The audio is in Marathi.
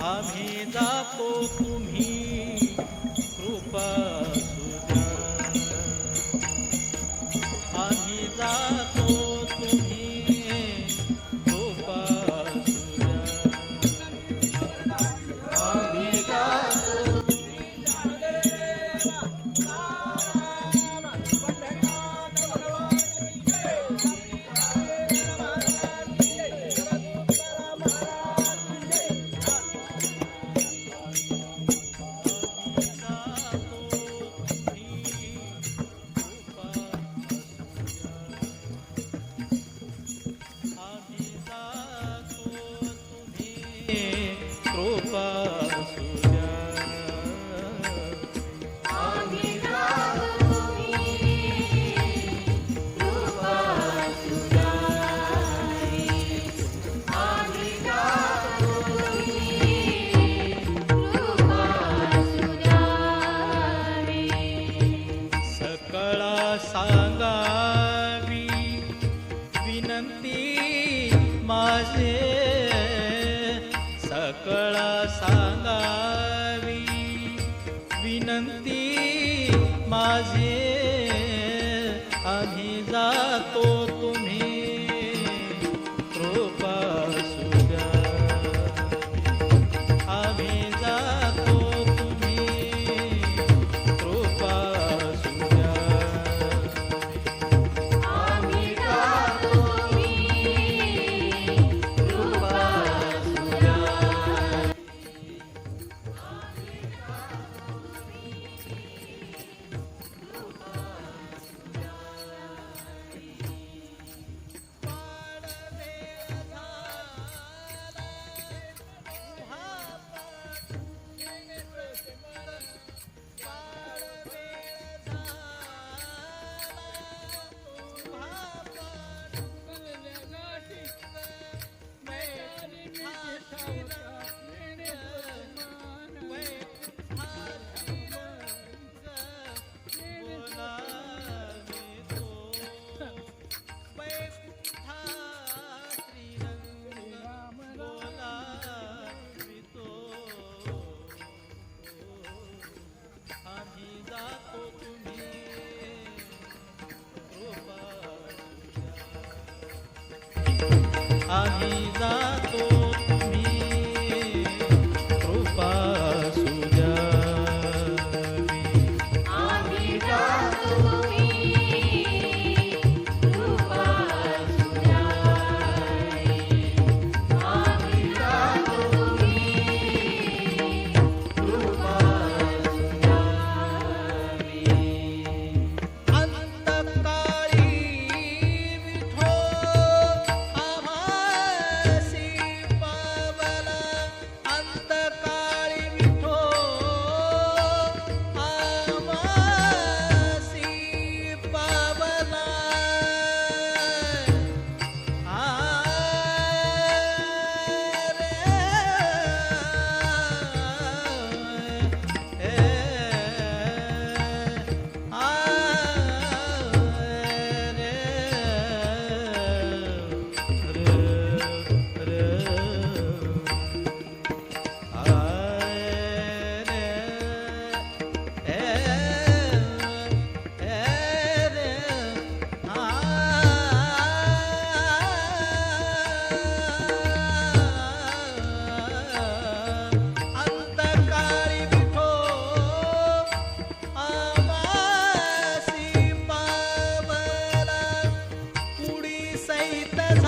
आम्ही जातो तुम्ही कृपा सांगावी विनंती माझे. सकळ सांगावी विनंती माझे. आम्ही जातो तुम्ही a vida toda. सहित